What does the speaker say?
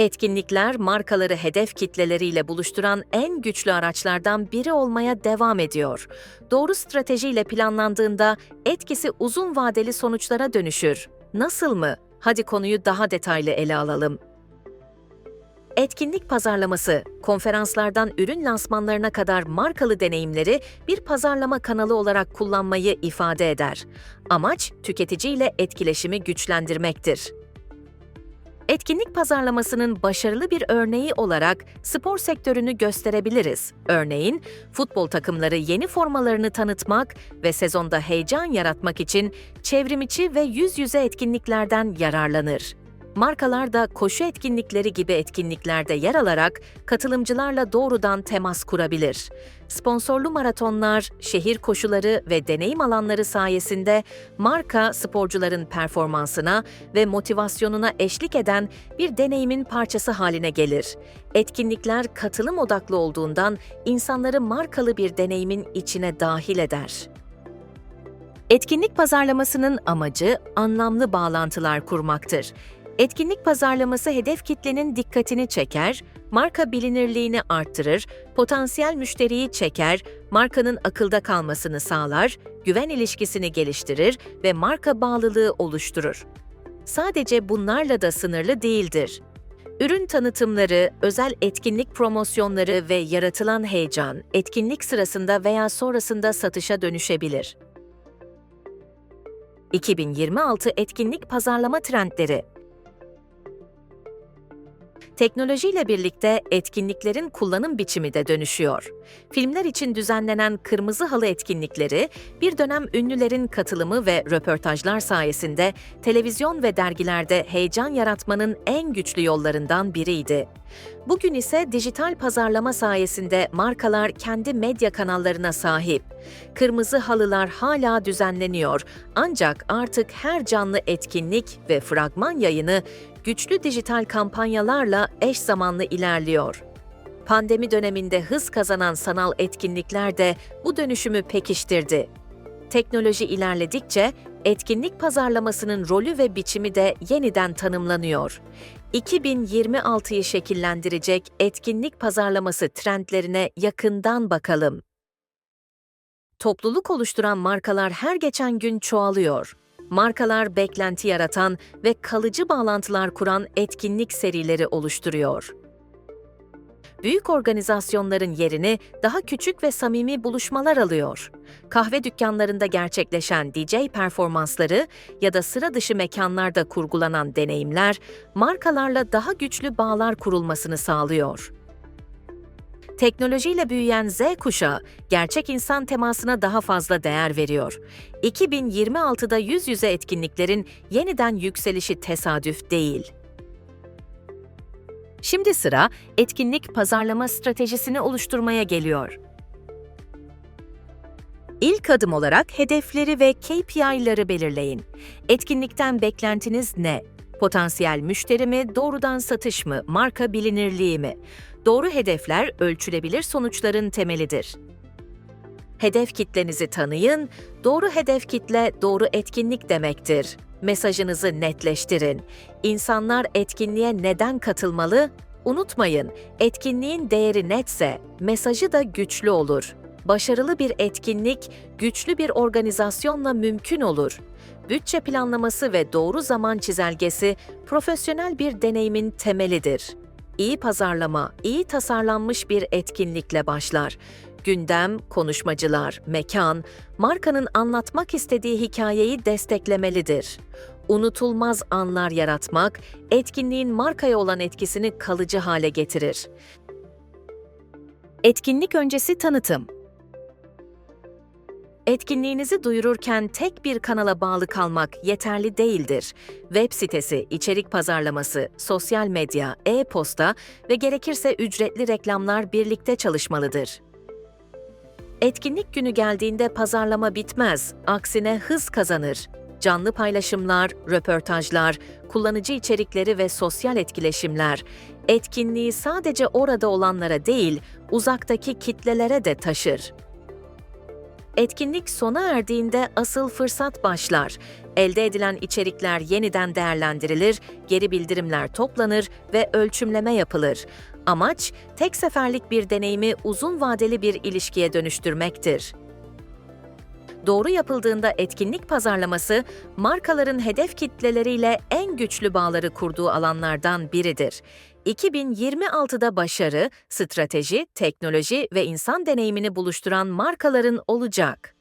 Etkinlikler markaları hedef kitleleriyle buluşturan en güçlü araçlardan biri olmaya devam ediyor. Doğru stratejiyle planlandığında etkisi uzun vadeli sonuçlara dönüşür. Nasıl mı? Hadi konuyu daha detaylı ele alalım. Etkinlik pazarlaması, konferanslardan ürün lansmanlarına kadar markalı deneyimleri bir pazarlama kanalı olarak kullanmayı ifade eder. Amaç, tüketiciyle etkileşimi güçlendirmektir. Etkinlik pazarlamasının başarılı bir örneği olarak spor sektörünü gösterebiliriz. Örneğin, futbol takımları yeni formalarını tanıtmak ve sezonda heyecan yaratmak için çevrimiçi ve yüz yüze etkinliklerden yararlanır. Markalar da koşu etkinlikleri gibi etkinliklerde yer alarak katılımcılarla doğrudan temas kurabilir. Sponsorlu maratonlar, şehir koşuları ve deneyim alanları sayesinde marka sporcuların performansına ve motivasyonuna eşlik eden bir deneyimin parçası haline gelir. Etkinlikler katılım odaklı olduğundan insanları markalı bir deneyimin içine dahil eder. Etkinlik pazarlamasının amacı anlamlı bağlantılar kurmaktır. Etkinlik pazarlaması hedef kitlenin dikkatini çeker, marka bilinirliğini arttırır, potansiyel müşteriyi çeker, markanın akılda kalmasını sağlar, güven ilişkisini geliştirir ve marka bağlılığı oluşturur. Sadece bunlarla da sınırlı değildir. Ürün tanıtımları, özel etkinlik promosyonları ve yaratılan heyecan, etkinlik sırasında veya sonrasında satışa dönüşebilir. 2026 etkinlik pazarlama trendleri Teknolojiyle birlikte etkinliklerin kullanım biçimi de dönüşüyor. Filmler için düzenlenen kırmızı halı etkinlikleri, bir dönem ünlülerin katılımı ve röportajlar sayesinde televizyon ve dergilerde heyecan yaratmanın en güçlü yollarından biriydi. Bugün ise dijital pazarlama sayesinde markalar kendi medya kanallarına sahip. Kırmızı halılar hala düzenleniyor ancak artık her canlı etkinlik ve fragman yayını güçlü dijital kampanyalarla eş zamanlı ilerliyor. Pandemi döneminde hız kazanan sanal etkinlikler de bu dönüşümü pekiştirdi. Teknoloji ilerledikçe etkinlik pazarlamasının rolü ve biçimi de yeniden tanımlanıyor. 2026'yı şekillendirecek etkinlik pazarlaması trendlerine yakından bakalım. Topluluk oluşturan markalar her geçen gün çoğalıyor. Markalar beklenti yaratan ve kalıcı bağlantılar kuran etkinlik serileri oluşturuyor. Büyük organizasyonların yerini daha küçük ve samimi buluşmalar alıyor. Kahve dükkanlarında gerçekleşen DJ performansları ya da sıra dışı mekanlarda kurgulanan deneyimler markalarla daha güçlü bağlar kurulmasını sağlıyor. Teknolojiyle büyüyen Z kuşağı gerçek insan temasına daha fazla değer veriyor. 2026'da yüz yüze etkinliklerin yeniden yükselişi tesadüf değil. Şimdi sıra etkinlik pazarlama stratejisini oluşturmaya geliyor. İlk adım olarak hedefleri ve KPI'ları belirleyin. Etkinlikten beklentiniz ne? Potansiyel müşteri mi, doğrudan satış mı, marka bilinirliği mi? Doğru hedefler ölçülebilir sonuçların temelidir. Hedef kitlenizi tanıyın, doğru hedef kitle doğru etkinlik demektir. Mesajınızı netleştirin. İnsanlar etkinliğe neden katılmalı? Unutmayın, etkinliğin değeri netse mesajı da güçlü olur. Başarılı bir etkinlik güçlü bir organizasyonla mümkün olur. Bütçe planlaması ve doğru zaman çizelgesi profesyonel bir deneyimin temelidir. İyi pazarlama, iyi tasarlanmış bir etkinlikle başlar. Gündem, konuşmacılar, mekan, markanın anlatmak istediği hikayeyi desteklemelidir. Unutulmaz anlar yaratmak, etkinliğin markaya olan etkisini kalıcı hale getirir. Etkinlik öncesi tanıtım Etkinliğinizi duyururken tek bir kanala bağlı kalmak yeterli değildir. Web sitesi, içerik pazarlaması, sosyal medya, e-posta ve gerekirse ücretli reklamlar birlikte çalışmalıdır. Etkinlik günü geldiğinde pazarlama bitmez, aksine hız kazanır. Canlı paylaşımlar, röportajlar, kullanıcı içerikleri ve sosyal etkileşimler etkinliği sadece orada olanlara değil, uzaktaki kitlelere de taşır. Etkinlik sona erdiğinde asıl fırsat başlar. Elde edilen içerikler yeniden değerlendirilir, geri bildirimler toplanır ve ölçümleme yapılır. Amaç, tek seferlik bir deneyimi uzun vadeli bir ilişkiye dönüştürmektir. Doğru yapıldığında etkinlik pazarlaması, markaların hedef kitleleriyle en güçlü bağları kurduğu alanlardan biridir. 2026'da başarı, strateji, teknoloji ve insan deneyimini buluşturan markaların olacak.